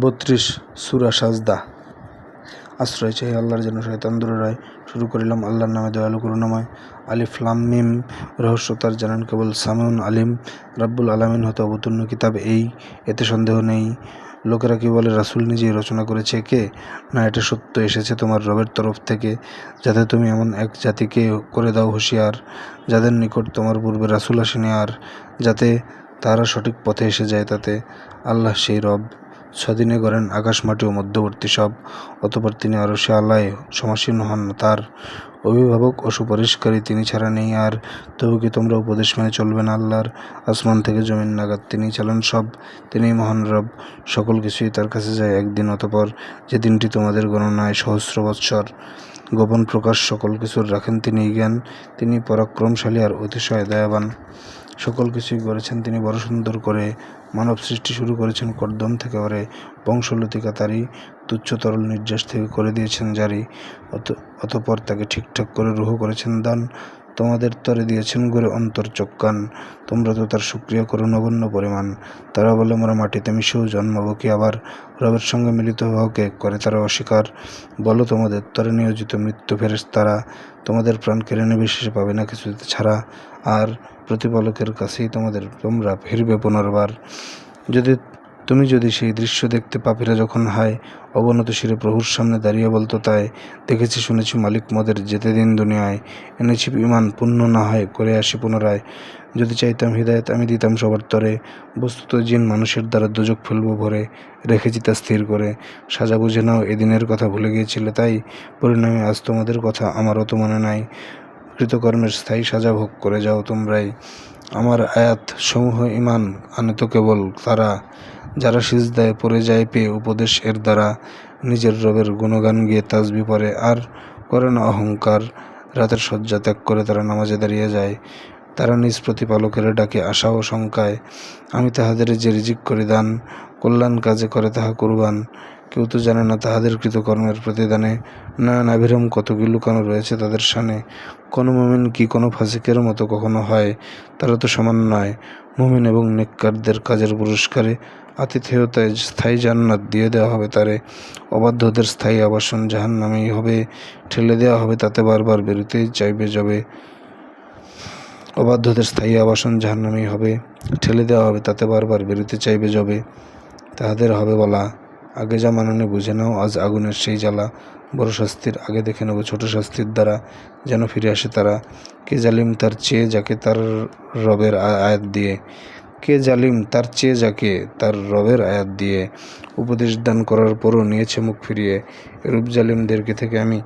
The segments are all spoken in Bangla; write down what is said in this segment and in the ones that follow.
বত্রিশ সুরা সাজদা। আশ্রয় চাই আল্লাহর যেন শয়তান দূরে রয়। শুরু করিলাম আল্লাহর নামে দয়ালু করুণাময়। আলিফ মিম, রহস্য তার জানেন কেবল সামিউন আলিম। রাব্বুল আলামিন হতে অবতীর্ণ কিতাব এই, এতে সন্দেহ নেই। লোকেরা কি বলে, রাসূল নিজেই রচনা করেছে কে? না, এটা সত্য এসেছে তোমার রবের তরফ থেকে। যাতে তুমি এমন এক জাতিকে করে দাও হুঁশিয়ার, যাদের নিকট তোমার পূর্বে রাসূল আসেনি আর যাতে তারা সঠিক পথে এসে যায় তাতে। আল্লাহ সেই রব। ছদিনে করেন আকাশ মাটি ও মধ্যবর্তী সব, অতপর তিনি আরও সে আল্লায় সমাসীন হন। তার অভিভাবক ও সুপারিশকারী তিনি ছাড়া নেই। আর তবু কি তোমরা উপদেশ মেনে চলবে না? আল্লাহর আসমান থেকে জমিন নাগাদ তিনি চালান সব। তিনি মহান রব। সকল কিছুই তার কাছে যায় একদিন, অতপর যে দিনটি তোমাদের গণনায় সহস্র বৎসর। গোপন প্রকাশ সকল কিছুর রাখেন তিনি জ্ঞান। তিনি পরাক্রমশালী আর অতিশয় দয়াবান। সকল কিছুই করেছেন। তিনি বড় সুন্দর করে মানব সৃষ্টি শুরু করেছেন, কর্দম থেকে ওরে বংশলতিকা তারই তুচ্ছ তরল নির্যাস থেকে করে দিয়েছেন জারি। অত, অতপর তাকে ঠিকঠাক করে রুহ করেছেন দান। তোমাদের তরে দিয়েছেন গড়ে অন্তর চোখ তোমরা তো তার সুক্রিয়া করো নগণ্য পরিমাণ। তারা বলে, মোরা মাটিতে মিশেও জন্মাবো কি আবার? রবের সঙ্গে মিলিত হওয়াকে করে? তারা অস্বীকার। বলো তোমাদের, তরে নিয়োজিত মৃত্যু ফেরেস তারা তোমাদের প্রাণ কেড়ে নেবে শেষে পাবে না কিছুতে ছাড়া। আর প্রতিপালকের কাছেই তোমাদের তোমরা ফিরবে পুনর্বার। যদি তুমি যদি সেই দৃশ্য দেখতে পাপিরা যখন হায়, অবনত শিরে প্রভুর সামনে দাঁড়িয়ে বলতো তাই, দেখেছি, শুনেছি, মালিক মদের যেতে দিন দুনিয়ায়, এনেছি ইমান পূর্ণ না হয়, করে আসি পুনরায়। যদি চাইতাম হৃদায়ত, আমি দিতাম সবার তরে। বস্তুত জিন মানুষের দ্বারা দুজক ফেলব ভরে, রেখেছি তা স্থির করে। সাজা বুঝে নাও এদিনের কথা ভুলে গিয়েছিলে তাই, পরিণামে আজ তোমাদের কথা আমারও তো মনে নাই। কৃতকর্মের স্থায়ী সাজা ভোগ করে যাও তোমরাই। আমার আয়াত সমূহ ইমান, আনে তো কেবল তারা। যারা সিজদায় পড়ে যায়, পেয়ে উপদেশ এর দ্বারা নিজের রবের গুণগান গিয়ে তাজবি পরে আর করে না অহংকার, রাতের শয্যা ত্যাগ করে তারা নামাজে দাঁড়িয়ে যায়। তারা নিজ প্রতিপালকের ডাকে আশা ও শঙ্কায়। আমি তাহাদের যে রিজিক করে দান, কল্যাণ কাজে করে তাহা কুরবান। কেউ তো জানে না তাহাদের কৃতকর্মের প্রতিদানে। না নাভিরম কতগুলো লুকানো রয়েছে তাদের সানে কোনো মুমিন কি কোনো ফাসিকের মতো কখনো হয়? তারা তো সমান নয়। মুমিন এবং নেককারদের কাজের পুরস্কারে আতিথেয়তায় স্থায়ী জান্নাত দিয়ে দেওয়া হবে তারে। অবাধ্যদের স্থায়ী আবাসন জাহান নামেই হবে, ঠেলে দেওয়া হবে, তাতে বারবার বেরোতেই চাইবে যাবে। অবাধ্যদের স্থায়ী আবাসন জাহান নামেই হবে, ঠেলে দেওয়া হবে, তাতে বারবার বেরোতে চাইবে যাবে। তাহাদের হবে বলা, আগে যা মাননে বুঝে নাও, আজ আগুনের সেই জ্বালা। বড় শাস্তির আগে দেখে নেব, ছোট শাস্তির দ্বারা যেন ফিরে আসে তারা। কে জালিম তার চেয়ে, যাকে তার রবের আয়াত দিয়ে কে জালিম? তার চেয়ে যাকে? তার রবের আয়াত দিয়ে উপদেশ দান করার পরও নিয়েছে মুখ ফিরিয়ে। এরূপ জালিমদেরকে থেকে আমি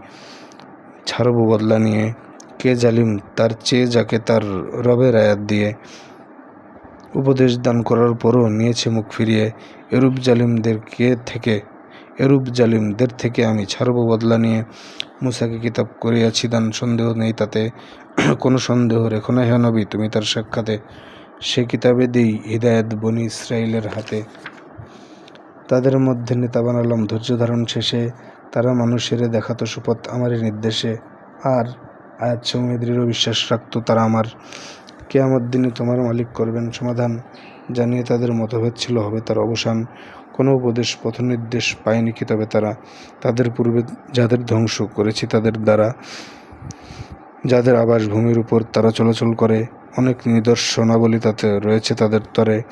ছাড়ব বদলা নিয়ে। কে জালিম? তার চেয়ে যাকে? তার রবের আয়াত দিয়ে উপদেশ দান করার পরও নিয়েছে মুখ ফিরিয়ে। এরূপ জালিমদেরকে থেকে? এরূপ জালিমদের থেকে আমি ছাড়ব বদলা নিয়ে। মুসাকে কিতাব করিয়াছি, দান সন্দেহ নেই তাতে। কোনো সন্দেহ রেখো না হে নবী, তুমি তার সাক্ষাতে সে কিতাবে দিই হৃদায়ত বনি ইসরায়েলের হাতে। তাদের মধ্যে নেতা বানালাম ধৈর্য ধারণ শেষে, তারা মানুষের দেখাতো সুপথ আমারই নির্দেশে, আর আয়াত সমূহে দৃঢ় বিশ্বাস রাখত তারা আমার। কেয়ামত দিনে তোমার মালিক করবেন সমাধান, জানিয়ে তাদের মতভেদ ছিল, হবে তার অবসান। কোনো উপদেশ, পথ নির্দেশ পায়নি কি তবে তারা। তাদের পূর্বে যাদের ধ্বংস করেছি তাদের দ্বারা, যাদের আবাসভূমির উপর তারা চলাচল করে অনেক নিদর্শনাবলী তাতে রয়েছে তাদের তরে।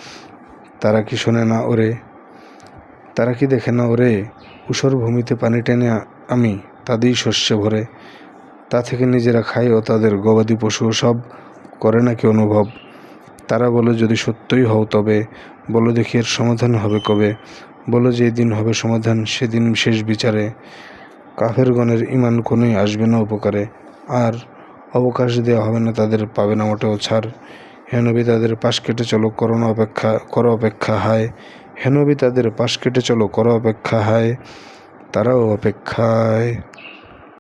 তারা কি শোনে না ওরে? তারা কি দেখে না ওরে? উষর ভূমিতে পানি টেনে আমি তাদেরই শস্যে ভরে। তা থেকে নিজেরা খায় ও তাদের গবাদি পশু সব করে নাকি অনুভব? তারা বলো, যদি সত্যই হও তবে। বলো দেখি এর সমাধান হবে কবে? বলো যে দিন হবে সমাধান, সেদিন শেষ বিচারে। কাফেরগণের ইমান কোনোই আসবে না উপকারে। আর অবকাশ দেওয়া হবে না, তাদের পাবে না মোটেও ছাড়। হেনবি তাদের পাশ কেটে চলো, করোনা অপেক্ষা, করো অপেক্ষা, হায়। হেনবি তাদের পাশ কেটে চলো, করো অপেক্ষা, হায়। তারাও অপেক্ষায়।